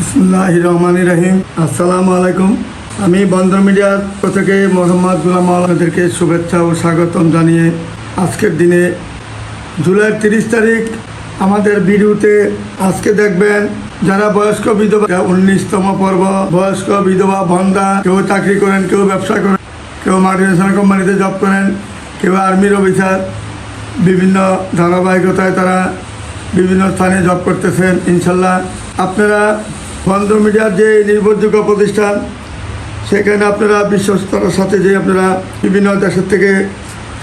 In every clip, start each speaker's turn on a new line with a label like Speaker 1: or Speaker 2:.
Speaker 1: ইসমুল্লাহ রহমান রহিম আসসালামু আলাইকুম আমি বন্দর মিডিয়ার থেকে মোহাম্মদ গুলাম আপনাদেরকে শুভেচ্ছা ও স্বাগতম জানিয়ে আজকের দিনে জুলাই তিরিশ তারিখ আমাদের ভিডিওতে আজকে দেখবেন যারা বয়স্ক বিধবা উনিশতম পর্ব, বয়স্ক বিধবা বন্ধা কেউ চাকরি করেন, কেউ ব্যবসা করেন, কেউ মাল্টিনেশনাল কোম্পানিতে জব করেন, কেউ আর্মির অফিসার, বিভিন্ন ধারাবাহিকতায় তারা বিভিন্ন স্থানে জব করতেছেন, ইনশাল্লাহ। আপনারা বন্ধ মিডিয়ার যে নির্ভরযোগ্য প্রতিষ্ঠান, সেখানে আপনারা বিশ্বস্ততার সাথে যে আপনারা বিভিন্ন দেশের থেকে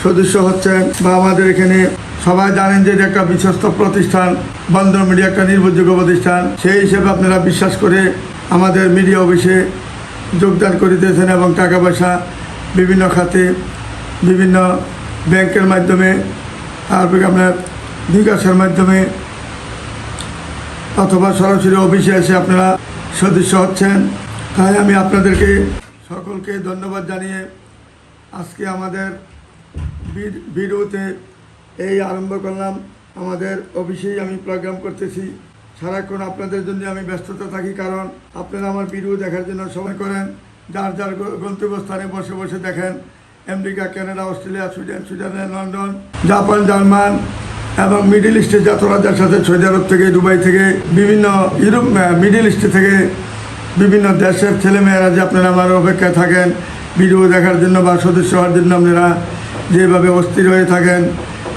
Speaker 1: সদস্য হচ্ছেন বা আমাদের এখানে সবাই জানেন যে একটা বিশ্বস্ত প্রতিষ্ঠান বন্ধন মিডিয়া একটা নির্ভরযোগ্য প্রতিষ্ঠান। সেই হিসেবে আপনারা বিশ্বাস করে আমাদের মিডিয়া অফিসে যোগদান করে দিয়েছেন এবং টাকা পয়সা বিভিন্ন খাতে, বিভিন্ন ব্যাংকের মাধ্যমে, তারপরে আপনার বিকাশের মাধ্যমে অথবা সরাসরি অফিসে এসে আপনারা সদস্য হচ্ছেন। তাই আমি আপনাদেরকে সকলকে ধন্যবাদ জানিয়ে আজকে আমাদের ভিড- ভিডিওতে এই আরম্ভ করলাম। আমাদের অফিসেই আমি প্রোগ্রাম করতেছি। সারাক্ষণ আপনাদের জন্য আমি ব্যস্ততা থাকি, কারণ আপনারা আমার ভিডিও দেখার জন্য সময় করেন। যার যার গন্তব্যস্থানে বসে বসে দেখেন। America, Canada, Australia, Sweden, Switzerland, London, Japan, German এবং মিডিল ইস্টের যত রাজার সাথে, সৌদি আরব থেকে, দুবাই থেকে, বিভিন্ন ইউরোপ মিডিল ইস্ট থেকে বিভিন্ন দেশের ছেলেমেয়েরা যে আপনারা আমার অপেক্ষায় থাকেন, ভিডিও দেখার জন্য বা সদস্য হওয়ার জন্য আপনারা যেভাবে অস্থির হয়ে থাকেন,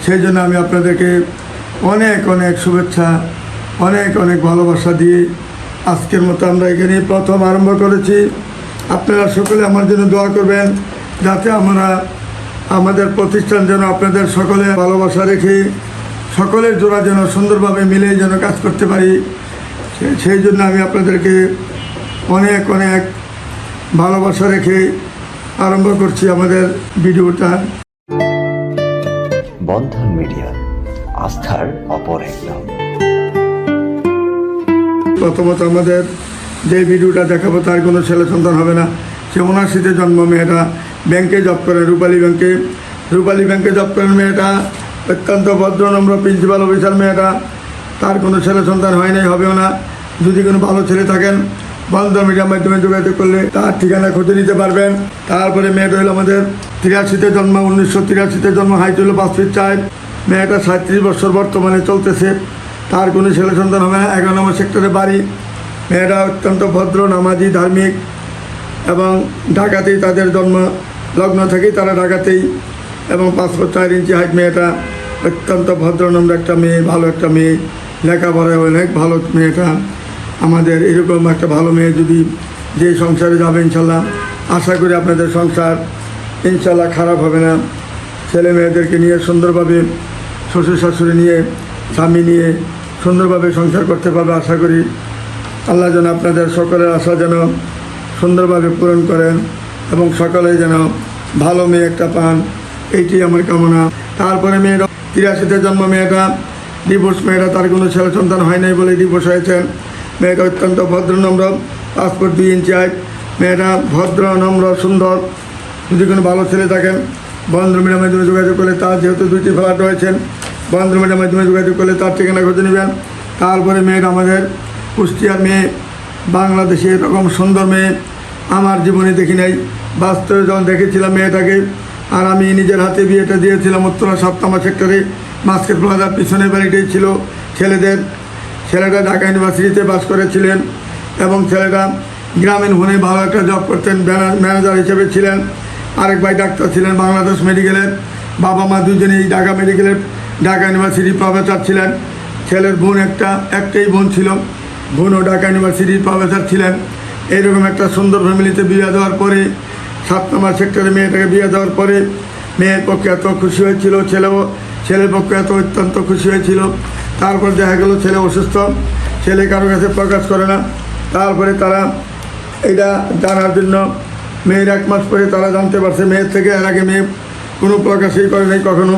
Speaker 1: সেই জন্য আমি আপনাদেরকে অনেক অনেক শুভেচ্ছা, অনেক অনেক ভালোবাসা দিয়ে আজকের মতো আমরা এখানে প্রথম আরম্ভ করেছি। আপনারা সকলে আমার জন্য দোয়া করবেন, যাতে আমরা আমাদের প্রতিষ্ঠান যেন আপনাদের সকলে ভালোবাসা রেখে সকলের জোড়া যেন সুন্দরভাবে মিলে যেন কাজ করতে পারি। সেই জন্য আমি আপনাদেরকে অনেক অনেক ভালোবাসা রেখে আরম্ভ করছি আমাদের ভিডিওটা।
Speaker 2: বন্ধন মিডিয়া আস্থার অপর এক নাম
Speaker 1: প্রথমত আমাদের যে ভিডিওটা দেখাবো তার কোনো ছেলে সন্তান হবে না। সে উনাশিতে জন্ম মেয়েটা ব্যাংকে জব করে রূপালী ব্যাংকে। রূপালী ব্যাংকে জব করেন মেয়েটা অত্যন্ত ভদ্রনম্র, প্রিন্সিপাল অফিসার মেয়েটা। তার কোনো ছেলে সন্তান হয় নাই, হবেও না। যদি কোনো ভালো ছেলে থাকেন বন্ধ মিডিয়ার মাধ্যমে যোগাযোগ করলে তার ঠিকানা খুঁজে নিতে পারবেন। তারপরে মেয়েটা হলো আমাদের তিরাশিতে জন্ম, উনিশশো তিরাশিতে জন্ম, হাইট হলো পাঁচ ফিট চার। মেয়েটা সাঁত্রিশ বছর বর্তমানে চলতেছে। তার কোনো ছেলে সন্তান হবে না। এগারো নম্বর সেক্টরে বাড়ি। মেয়েরা অত্যন্ত ভদ্র, নামাজি, ধার্মিক এবং ঢাকাতেই তাদের জন্ম, লগ্ন থেকেই তারা ঢাকাতেই এবং পাঁচ ফুট চার ইঞ্চি হাইট মেয়েটা অত্যন্ত ভদ্রনম্র একটা মেয়ে, ভালো একটা মেয়ে, লেখাপড়ায় অনেক ভালো মেয়েটা। আমাদের এরকম একটা ভালো মেয়ে যদি যে সংসারে যাবে ইনশাল্লাহ। আশা করি আপনাদের সংসার ইনশাল্লাহ খারাপ হবে না। ছেলে মেয়েদেরকে নিয়ে সুন্দরভাবে শ্বশুর শাশুড়ি নিয়ে, স্বামী নিয়ে সুন্দরভাবে সংসার করতে পারবে আশা করি। আল্লাহ যেন আপনাদের সকলের আশা যেন সুন্দরভাবে পূরণ করেন এবং সকলে যেন ভালো মেয়ে একটা পান। এইটি আমার কামনা। তারপরে মেয়েরা তিরাশিতে জন্ম, মেয়েটা ডিভোর্স মেয়েটা তার কোনো ছেলে সন্তান হয় নাই বলে ডিভোর্স হয়েছেন মেয়েটা অত্যন্ত ভদ্র, নম্র পাসপোর্ট দুই ইঞ্চি হাইট। মেয়েটা ভদ্র, নম্র, সুন্দর। যদি কোনো ভালো ছেলে থাকেন বন্ধু মিডিয়ার মাধ্যমে যোগাযোগ করলে তার যেহেতু দুইটি ফ্ল্যাট রয়েছেন বন্ধু মিডিয়ার মাধ্যমে যোগাযোগ করলে তার ঠিকানা খুঁজে নেবেন তারপরে মেয়েটা আমাদের কুষ্টিয়ার মেয়ে বাংলাদেশে এরকম সুন্দর মেয়ে। আমার জীবনে দেখি নাই। বাস্তবে যখন দেখেছিলাম মেয়েটাকে আর আমি নিজের হাতে বিয়েটা দিয়েছিলাম উত্তরা সপ্তমা সেক্টরে। মাস্কেট প্লাজার পিছনের বাড়িটাই ছিল। ছেলেদের, ছেলেটা ঢাকা ইউনিভার্সিটিতে পাস করেছিলেন এবং ছেলেটা গ্রামীণ ফোনে ভালো একটা জব করতেন ম্যানেজার হিসেবে ছিলেন। আরেক ভাই ডাক্তার ছিলেন বাংলাদেশ মেডিকেলের। বাবা মা দুজনেই ঢাকা মেডিকেলের, ঢাকা ইউনিভার্সিটি প্রফেসর ছিলেন। ছেলের বোন একটা, একটাই বোন ছিল। বোনও ঢাকা ইউনিভার্সিটির প্রফেসর ছিলেন। এইরকম একটা সুন্দর ফ্যামিলিতে বিয়ে দেওয়ার পরে সাত নম্বর সেক্টরে মেয়েটাকে বিয়ে দেওয়ার পরে মেয়ের পক্ষে এত খুশি হয়েছিল, ছেলেও, ছেলের পক্ষে এত অত্যন্ত খুশি হয়েছিল। তারপর দেখা গেল ছেলে অসুস্থ, ছেলে কারও কাছে প্রকাশ করে না। তারপরে তারা এটা জানার জন্য মেয়ের এক মাস পরে তারা জানতে পারছে, মেয়ের থেকে এর আগে মেয়ে কোনো প্রকাশই করে নাই কখনো।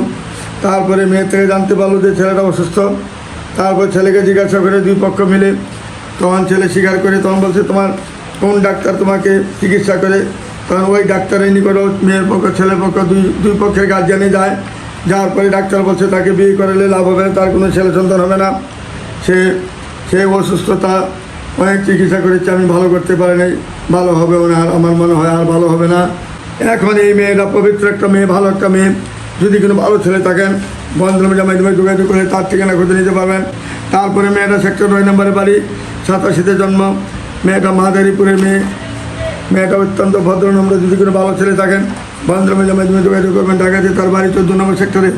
Speaker 1: তারপরে মেয়ের থেকে জানতে পারল যে ছেলেটা অসুস্থ। তারপর ছেলেকে জিজ্ঞাসা করে দুই পক্ষ মিলে, তখন ছেলে স্বীকার করে, তখন বলছে, তোমার কোন ডাক্তার তোমাকে চিকিৎসা করে? তখন ওই ডাক্তারের নিকট মেয়ের পক্ষ, ছেলের পক্ষ, দুই দুই পক্ষের গার্জিয়ানে যায়। যাওয়ার পরে ডাক্তার বলছে, তাকে বিয়ে করালে লাভ হবে তার কোনো ছেলে সন্তান হবে না। সে সে অসুস্থতা, অনেক চিকিৎসা করেছি, আমি ভালো করতে পারি নাই ভালো হবে না, আর আমার মনে হয় আর ভালো হবে না। এখন এই মেয়েটা পবিত্র একটা মেয়ে, ভালো একটা মেয়ে। যদি কোনো ভালো ছেলে থাকেন, বন্ধুর মাধ্যমে যোগাযোগ করে তার ঠিকানা খুঁজে নিতে পারবেন। তারপরে মেয়েটা সেক্টর নয় নম্বরে বাড়ি, সাতাশিতে জন্ম। মেয়েটা মাদারীপুরের মেয়ে। মেয়েটা অত্যন্ত ভদ্র নম্র যদি কোনো ভালো ছেলে থাকেন বন্ধুর মাধ্যমে যোগাযোগ করবেন ঢাকাতে তার বাড়ি চোদ্দ নম্বর সেক্টরে।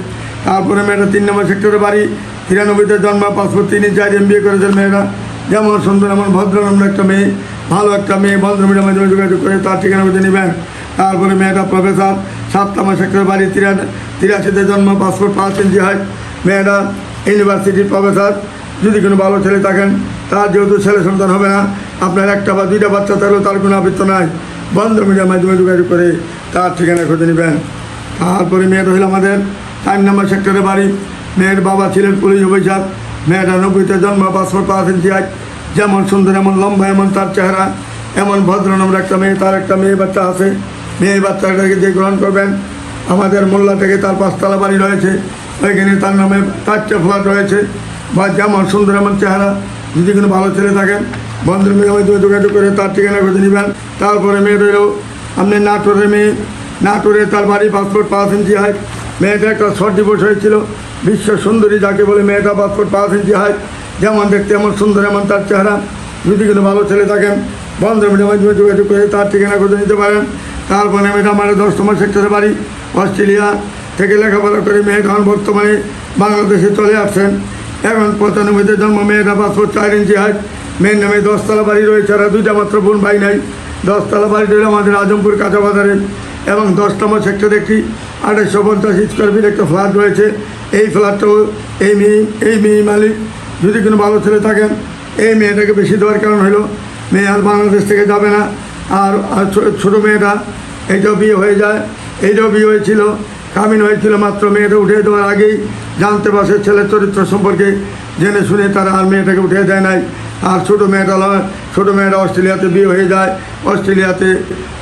Speaker 1: তারপরে মেয়েটা তিন নম্বর সেক্টরে বাড়ি, তিরানব্বইতে জন্ম, পাসপোর্ট তিনি চার এম বিয়ে করেছেন মেয়েরা। যেমন সুন্দর, এমন ভদ্র, নম্র একটা মেয়ে, ভালো একটা মেয়ে ভদ্র মাধ্যমে যোগাযোগ করে তার ঠিকানা খুঁজে নেবেন। তারপরে মেয়েটা প্রফেসর সাত নম্বর সেক্টরে বাড়ি তিরা তিরাশিতে জন্ম, পাসপোর্ট পাঁচ ইঞ্চি হয়। মেয়েটা ইউনিভার্সিটির প্রফেসর, যদি কোনো ভালো ছেলে থাকেন, তার যেহেতু ছেলে সন্তান হবে না আপনার একটা বা দুইটা বাচ্চা থাকলেও তার কোনো আবৃত্ত নাই। বন্ধ মিডিয়ার মাধ্যমে যোগাযোগ করে তার ঠিকানা খুঁজে নেবেন। তারপরে মেয়েটা হলো আমাদের চার নম্বর সেক্টরে বাড়ি। মেয়ের বাবা ছিলেন পুলিশ অফিসার। মেয়েটা নব্বইতে জন্ম পাসপোর্ট পাঁচ ইঞ্চি আজ যেমন সুন্দর, এমন লম্বা, এমন তার চেহারা। এমন ভদ্র নম্বর একটা মেয়ে, তার একটা মেয়ে বাচ্চা আছে। মেয়ে বাচ্চাটাকে যে গ্রহণ করবেন, আমাদের মোল্লা থেকে তার পাঁচতলা বাড়ি রয়েছে। ওইখানে তার নামে চারটে ফ্ল্যাট রয়েছে। বা যেমন সুন্দর, এমন চেহারা। যদি কোনো ভালো ছেলে থাকেন বন্ধুর মেয়ে মাধ্যমে যোগাযোগ করে তার ঠিকানা খুঁজে নেবেন। তারপরে মেয়ে রইল আপনি নাটোরের মেয়ে নাটোরে তার বাড়ি, পাসপোর্ট পাঁচ ইঞ্চি হয় মেয়েটা একটা শর্ট ডিভোর্স হয়েছিল। বিশ্ব সুন্দরী যাকে বলে মেয়েটা পাসপোর্ট পাঁচ ইঞ্চি হয় যেমন দেখতে এমন সুন্দর, এমন তার চেহারা। যদি কোনো ভালো ছেলে থাকেন মেয়ের মাধ্যমে যোগাযোগ করে তার ঠিকানা খুঁজে নিতে পারেন। তারপরে মেয়েটা আমার দশ নম্বর সেক্টরে বাড়ি, অস্ট্রেলিয়া থেকে লেখাপড়া করে মেয়ে এখন বর্তমানে বাংলাদেশে চলে আসছেন। এখন পঁচানব্বইতে জন্ম, মেয়েটা পাসপোর্ট চার ইঞ্চি হাইট মেয়ের নামে দশতলা বাড়ি রয়েছে, আর দুইটা মাত্র বোন ভাই নাই। দশতলা বাড়ি রইল আমাদের আজমপুর কাঁচা বাজারে এবং দশ নম্বর সেক্টরে একটি আঠাশশো পঞ্চাশ স্কোয়ার ফিট একটা ফ্ল্যাট রয়েছে। এই ফ্ল্যাটটাও এই মেয়ে এই মেয়ে মালিক। যদি কোনো ভালো ছেলে থাকেন এই মেয়েটাকে বেশি দেওয়ার কারণ হলো, মেয়ে আর বাংলাদেশ থেকে যাবে না। আর ছোটো মেয়েটা, এইটাও বিয়ে হয়ে যায়। এইটাও বিয়ে হয়েছিল, কামিন হয়েছিল মাত্র মেয়েটা উঠে দেওয়ার আগেই। জানতে পারছে ছেলের চরিত্র সম্পর্কে, জেনে শুনে তারা আর মেয়েটাকে উঠে দেয় নাই। আর ছোটো মেয়েটা ছোটো মেয়েটা অস্ট্রেলিয়াতে বিয়ে হয়ে যায়, অস্ট্রেলিয়াতে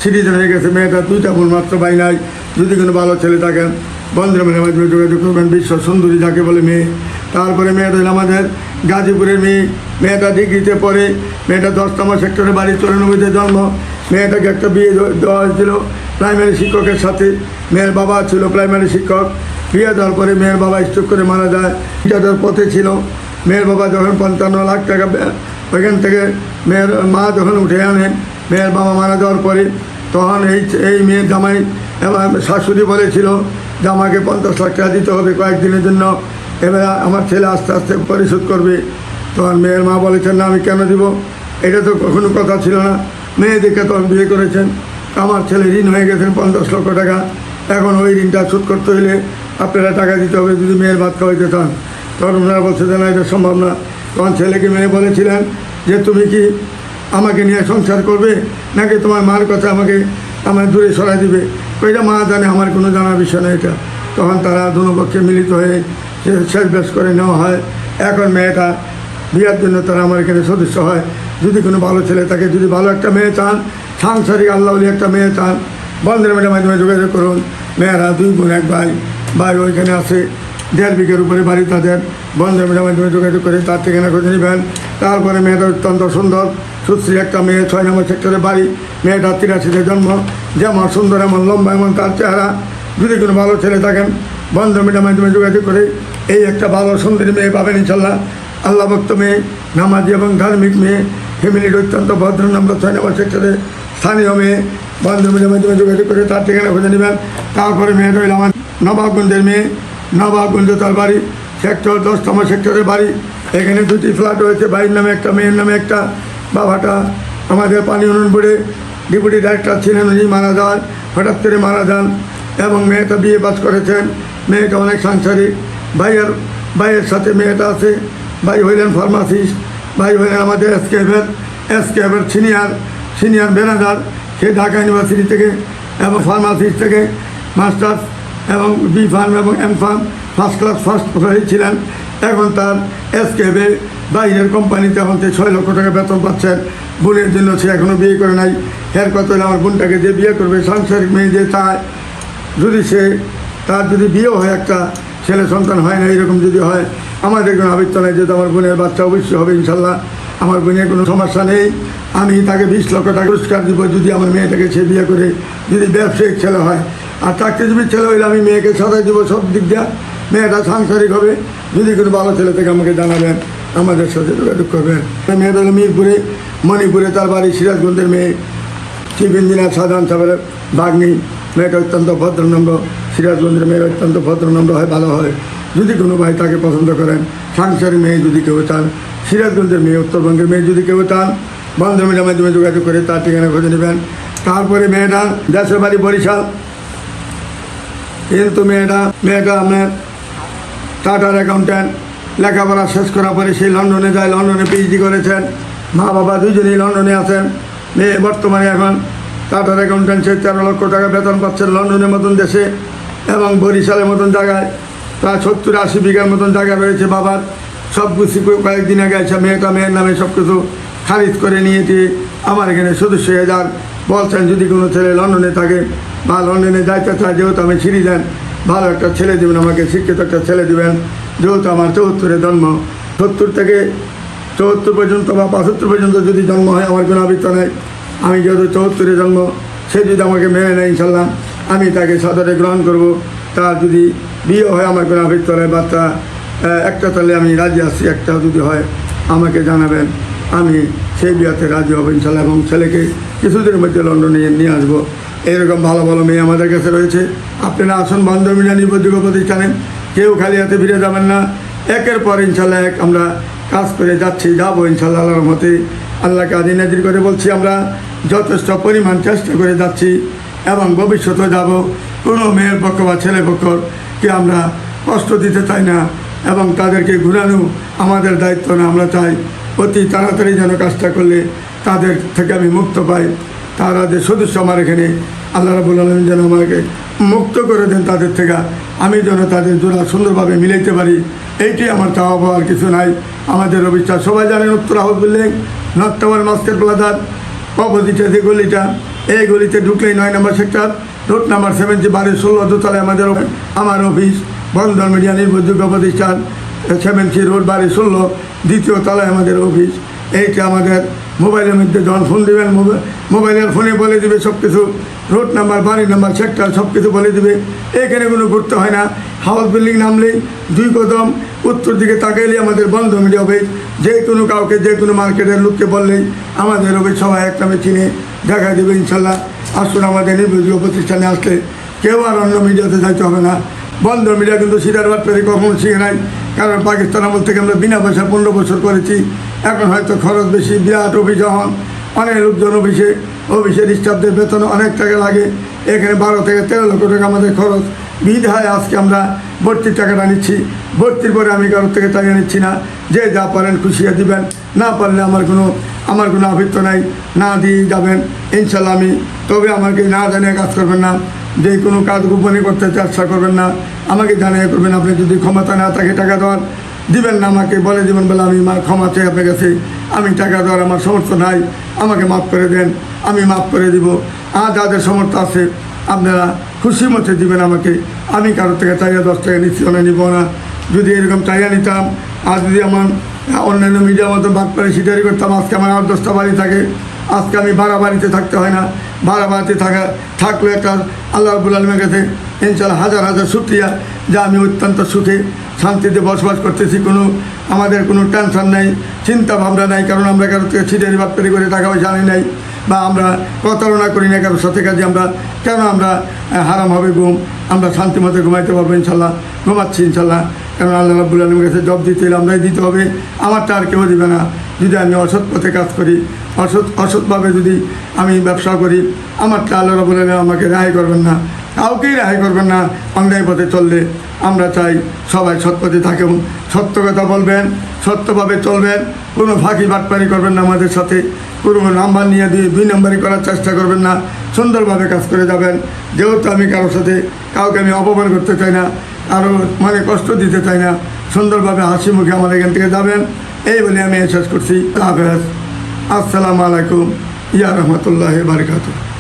Speaker 1: সিটিজেন হয়ে গেছে মেয়েটা দুইটা মাত্র পাই নাই। যদি কোনো ভালো ছেলে থাকেন বন্ধুরা মাধ্যমে যোগাযোগ করবেন, বিশ্ব সুন্দরী যাকে বলে মেয়ে। তারপরে মেয়েটা আমাদের গাজীপুরের মেয়ে। মেয়েটা ডিগ্রিতে পড়ে, মেয়েটা দশতম সেক্টরে বাড়ি, চুরানব্বইতে জন্ম। মেয়েটাকে একটা বিয়ে দেওয়া হয়েছিল প্রাইমারি শিক্ষকের সাথে। মেয়ের বাবা ছিল প্রাইমারি শিক্ষক। বিয়ে দেওয়ার পরে মেয়ের বাবা স্ট্রোক করে মারা যায়। পথে ছিল। মেয়ের বাবা যখন পঞ্চান্ন লাখ টাকা ওইখান থেকে মেয়ের মা যখন উঠে আনেন মেয়ের বাবা মারা যাওয়ার পরে তখন এই এই মেয়ের জামাই এবং শাশুড়ি বলেছিল যে আমাকে পঞ্চাশ লাখ টাকা দিতে হবে কয়েকদিনের জন্য। এবার আমার ছেলে আস্তে আস্তে পরিশোধ করবে। তখন মেয়ের মা বলেছেন, না, আমি কেন দিব? এটা তো কখনো কথা ছিল না। মেয়েদেরকে তখন বিয়ে করেছেন। আমার ছেলে ঋণ হয়ে গেছেন পঞ্চাশ লক্ষ টাকা। এখন ওই ঋণটা শোধ করতে হলে আপনারা টাকা দিতে হবে, যদি মেয়ের ভাত খাওয়াইতে চান। তখন ওনারা বলছে যে না, এটা সম্ভব না। তখন ছেলেকে মেয়ে বলেছিলেন যে, তুমি কি আমাকে নিয়ে সংসার করবে? নাকি তোমার মার কথা আমাকে আমার দূরে সরাই দিবে? ওইটা মা জানে, আমার কোনো জানার বিষয় না এটা। তখন তারা দুপক্ষে মিলিত হয়ে সে শেষ বেশ করে নেওয়া হয়। এখন মেয়েটা বিয়ার জন্য তারা আমার এখানে সদস্য হয়। যদি কোনো ভালো ছেলে থাকে, যদি ভালো একটা মেয়ে চান, সাংসারিক আল্লাহলি একটা মেয়ে চান, বন্ধের মেয়েটার মাধ্যমে যোগাযোগ করুন। মেয়েরা দুই বোন, এক ভাই। ভাই ওইখানে আছে। দেড় বিঘের উপরে বাড়ি তাদের বন্ধের মেয়েটার মাধ্যমে যোগাযোগ করে, তার ঠিকানা খুঁজে নেবেন। তারপরে মেয়েটা অত্যন্ত সুন্দর, সুশ্রী একটা মেয়ে, ছয় নম্বর সেক্টরে বাড়ি। মেয়েটা তিরাশিতে জন্ম, যেমন সুন্দর, এমন লম্বা, এমন তার চেহারা। যদি কোনো ভালো ছেলে থাকেন, বন্ধ মিডিয়ার মাধ্যমে যোগাযোগ করে, এই একটা ভালো, সুন্দরী মেয়ে পাবেন ইনশাল্লাহ। আল্লাহ ভক্ত মেয়ে, নামাজি এবং ধার্মিক মেয়ে, ফ্যামিলির অত্যন্ত ভদ্র নম্বর ছয় নম্বর সেক্টরে স্থানীয় মেয়ে। বন্ধু মিডিয়ার মাধ্যমে যোগাযোগ করে, তার ঠিকানা খুঁজে নেবেন। তারপরে মেয়ে রইল আমার নবাবগঞ্জের মেয়ে। নবাবগঞ্জ তার বাড়ি সেক্টর দশতম সেক্টরের বাড়ি। এখানে দুটি ফ্ল্যাট রয়েছে ভাইয়ের নামে একটা, মেয়ের নামে একটা। বাবাটা আমাদের পানি উন্নয়ন বোর্ডে ডেপুটি ডাইরেক্টর ছিলেন উনি, মারা যান, হঠাৎ করে মারা যান এবং মেয়েটা বিয়ে বাস করেছেন। মেয়েটা অনেক সাংসারিক। ভাইয়ের ভাইয়ের সাথে মেয়েটা আছে, ভাই হইলেন ফার্মাসিস্ট ভাই হইলেন আমাদের এসকেএফের এসকেএফের সিনিয়র সিনিয়র ম্যানেজার সে ঢাকা ইউনিভার্সিটি থেকে এবং ফার্মাসিস্ট থেকে মাস্টার্স এবং বি ফার্ম এবং M pharm first class first ছিলেন। এখন তার এসকেএফে বাইরের কোম্পানিতে এখন সে ছয় লক্ষ টাকা বেতন পাচ্ছেন বোনের জন্য সে এখনও বিয়ে করে নাই। এর কথা হলে আমার বোনটাকে যে বিয়ে করবে, সাংসারিক মেয়ে যে চায়, যদি সে, তার যদি বিয়েও হয় একটা, ছেলে সন্তান হয় না, এরকম যদি হয়, আমাদের কোনো আবৃত্ত নাই যেহেতু আমার বোনের বাচ্চা অবশ্যই হবে ইনশাল্লাহ। আমার বোনের কোনো সমস্যা নেই। আমি তাকে বিশ লক্ষ টাকা পুরস্কার দিব যদি আমার মেয়েটাকে সে বিয়ে করে। যদি ব্যবসায়িক ছেলে হয় আর চাকরিজীবী ছেলে হইলে আমি মেয়েকে সাদাই দিব সব দিক দিয়ে। মেয়েটা সাংসারিক হবে। যদি কোনো ভালো ছেলে থেকে আমাকে জানাবেন, আমাদের সাথে যোগাযোগ করবেন। মেয়েটা হলো মিরপুরে, মণিপুরে তার বাড়ি সিরাজগঞ্জের মেয়ে, চিফ ইঞ্জিনিয়ার সাধারণ সাহেবের বাগ্নি মেয়েটা অত্যন্ত ভদ্রনম্র, সিরাজগঞ্জের মেয়ের অত্যন্ত ভদ্রনম্র হয়, ভালো হয়। যদি কোনো ভাই তাকে পছন্দ করেন, সাংসারিক মেয়ে যদি কেউ চান, সিরাজগঞ্জের মেয়ে, উত্তরবঙ্গের মেয়ে যদি কেউ চান বন্ধ মিডিয়ার মাধ্যমে যোগাযোগ করে তার ঠিকানা খুঁজে নেবেন। তারপরে মেয়েটা দেশের বাড়ি বরিশাল। কিন্তু মেয়েটা মেয়েটা আপনার টাটার অ্যাকাউন্ট্যান্ট লেখাপড়া শেষ করার পরে সেই লন্ডনে যায়, লন্ডনে পিএইচডি করেছেন। মা বাবা দুজনেই লন্ডনে আছেন। মেয়ে বর্তমানে এখন টাটার অ্যাকাউন্ট্যান্ট সে তেরো লক্ষ টাকা বেতন পাচ্ছেন লন্ডনের মতন দেশে এবং বরিশালের মতন জায়গায়। প্রায় সত্তর আশি বিঘার মতন জায়গা রয়েছে বাবার। সব কিছু কয়েকদিন আগে এসে মেয়েটা মেয়ের নামে সব কিছু খারিজ করে নিয়ে আমার এখানে সদস্য হয়ে যান। বলছেন, যদি কোনো ছেলে লন্ডনে থাকে বা লন্ডনে যাইতে চায়, যেহেতু আমি সিরিজেন ভালো একটা ছেলে দেবেন, আমাকে শিক্ষিত একটা ছেলে দেবেন, যেহেতু আমার চৌহত্তরে জন্ম। সত্তর থেকে চৌহত্তর পর্যন্ত বা পঁচাত্তর পর্যন্ত যদি জন্ম হয়, আমার কোনো আবৃত্ত নেই। আমি যেহেতু চৌহত্তরে জন্ম, সে যদি আমাকে মেনে নেয়, ইনশাল্লাহ আমি তাকে সাদরে গ্রহণ করব। তার যদি বিয়ে হয়, আমার কোনো আবৃত্ত নেই বাচ্চা একটা তাহলে আমি রাজি আসছি একটা যদি হয়, আমাকে জানাবেন, আমি সেই বিয়াতে রাজি হব, ইনশাল্লাহ, এবং ছেলেকে কিছুদিনের মধ্যে লন্ডনে নিয়ে আসব। এরকম ভালো ভালো মেয়ে আমাদের কাছে রয়েছে। আপনারা আসুন বন্ধ মিডিয়া নির্ভরযোগ্য প্রতিষ্ঠানে। কেউ খালি হাতে ফিরে যাবেন না। একের পর ইনশাল্লাহ এক আমরা কাজ করে যাচ্ছি, যাব ইনশাল্লাহ আল্লাহর মতে আল্লাহকে আদি নাজির করে বলছি, আমরা যথেষ্ট পরিমাণ চেষ্টা করে যাচ্ছি এবং ভবিষ্যতে যাব। কোনো মেয়ের পক্ষ বা ছেলে পক্ষকে আমরা কষ্ট দিতে চাই না এবং তাদেরকে ঘুরানো আমাদের দায়িত্ব না। আমরা চাই অতি তাড়াতাড়ি যেন কাজটা করলে তাদের থেকে আমি মুক্ত পাই। তারা যে সদস্য আমার এখানে, আল্লাহ রাবুল আলম যেন আমাকে মুক্ত করে দেন তাদের থেকে। আমি যেন তাদের জোড়া সুন্দরভাবে মিলাইতে পারি। এইটি আমার চাওয়া পাওয়ার কিছু নাই। আমাদের অবিশ্বাস সবাই জানেন উত্তর হাউস বিল্ডিং টাওয়ার মাস্কেট প্লাজার অপোজিটে যে গলিটা, এই গলিতে ঢুকলেই নয় নম্বর সেক্টর, রোড নাম্বার সেভেন্টি বারে ষোলো দোতলায় আমাদের আমার অফিস বন্ধন মিডিয়া নির্ভরযোগ্য প্রতিষ্ঠান সেভেন সি রোড বাড়ি ষোলো, দ্বিতীয় তলায় আমাদের অফিস। এইটা আমাদের মোবাইলের মধ্যে যখন ফোন দেবেন মোবাইল মোবাইলের ফোনে বলে দিবে সব কিছু রোড নাম্বার বাড়ি নাম্বার সেক্টর সব কিছু বলে দিবে। এখানে কোনো ঘুরতে হয় না। হাউস বিল্ডিং নামলেই দুই কদম উত্তর দিকে তাকাইলেই আমাদের বন্ধ মিডিয়া অফিস যে কোনো কাউকে, যে কোনো মার্কেটের লোককে বললেই আমাদের অফিস সবাই এক নামে চিনে দেখা দেবে ইনশাল্লাহ। আসুন আমাদের নির্ভরযোগ্য প্রতিষ্ঠানে আসলে কেউ আর অন্য মিডিয়াতে যাইতে হবে না। বন্ধ মিডিয়া কিন্তু সিটার বাটপারি কখনো শিখে নাই। কারণ পাকিস্তান আমল থেকে আমরা বিনা পয়সা পনেরো বছর করেছি। এখন হয়তো খরচ বেশি, বিরাট অফিস হন অনেক লোকজন অফিসে, অফিসের স্টাফদের বেতন অনেক টাকা লাগে। এখানে বারো থেকে তেরো লক্ষ টাকা আমাদের খরচ। বিধায় আজকে আমরা ভর্তির টাকাটা নিচ্ছি। ভর্তির পরে আমি কারোর থেকে টাকা নিচ্ছি না। যে যা পারেন খুশিয়া দিবেন। না পারলে আমার কোনো আমার কোনো আবৃত্ত নাই। না দিয়ে যাবেন, ইনশাল্লাহ আমি, তবে আমাকে না জানিয়ে কাজ করবেন না। যে কোনো কাজ গোপনে করতে চেষ্টা করবেন না। আমাকে জানিয়ে করবেন, আপনি যদি ক্ষমতা না থাকে টাকা দেওয়ার দিবেন না আমাকে, বলে দিবেন, বলে আমি মা ক্ষমা চাই আপনার কাছে আমি টাকা দেওয়ার আমার সমর্থ নাই, আমাকে মাফ করে দেন, আমি মাফ করে দিব। আর যাদের সমর্থ আছে, আপনারা খুশি মতে দিবেন আমাকে। আমি কারোর থেকে চাইয়া দশ টাকা নিচ্ছি অনেক নিব না। যদি এরকম চাইয়া নিতাম, আর যদি আমার অন্যান্য মিডিয়ার মতো বাদ পারে সিটারি করতাম, আজকে আমার আট দশটা বাড়ি থাকে আজকে আমি ভাড়া বাড়িতে থাকতে হয় না। ভাড়া বাড়িতে থাকা, থাকলে একটা আল্লাহ রবুল আলমের কাছে ইনশাল্লাহ হাজার হাজার শুক্রিয়া যা আমি অত্যন্ত সুখে, শান্তিতে বসবাস করতেছি। কোনো আমাদের কোনো টেনশন নেই, চিন্তা ভাবনা নাই, কারণ আমরা কারোর থেকে ছিটারি বাটপারি করে টাকা পয়সা আনি নাই বা আমরা প্রতারণা করি না কারোর সাথে। কাজে আমরা, কেন আমরা হারাম হবে ঘুম? আমরা শান্তি মতো ঘুমাইতে পারব ইনশাল্লাহ ঘুমাচ্ছি ইনশাল্লাহ কারণ আল্লাহ রাবুল আলমের কাছে জব দিতে হলে আমরাই দিতে হবে। আমারটা আর কেউ দিবে না। যদি আমি অসৎ পথে কাজ করি, অসৎ অসৎভাবে যদি আমি ব্যবসা করি আমারটা আল্লাহ আলম আমাকে রেহাই করবেন না। কাউকেই রেহাই করবেন না অন্যায় পথে চললে। আমরা চাই সবাই সৎ পথে থাকুন। সত্য কথা বলবেন, সত্যভাবে চলবেন। কোনো ফাঁকি বাটপারি করবেন না আমাদের সাথে। কোনো নাম্বার নিয়ে দিয়ে দুই নম্বরই করার চেষ্টা করবেন না। সুন্দরভাবে কাজ করে যাবেন। যেহেতু আমি কারোর সাথে কাউকে আমি অপমান করতে চাই না কারও মানে কষ্ট দিতে চাই না, সুন্দরভাবে হাসি মুখে আমার এখান থেকে যাবেন। এই বলে আমি শেষ করছি। হাফেজ। আসসালামু আলাইকুম। ইয়া রহমতুল্লাহ বারকাতুহ।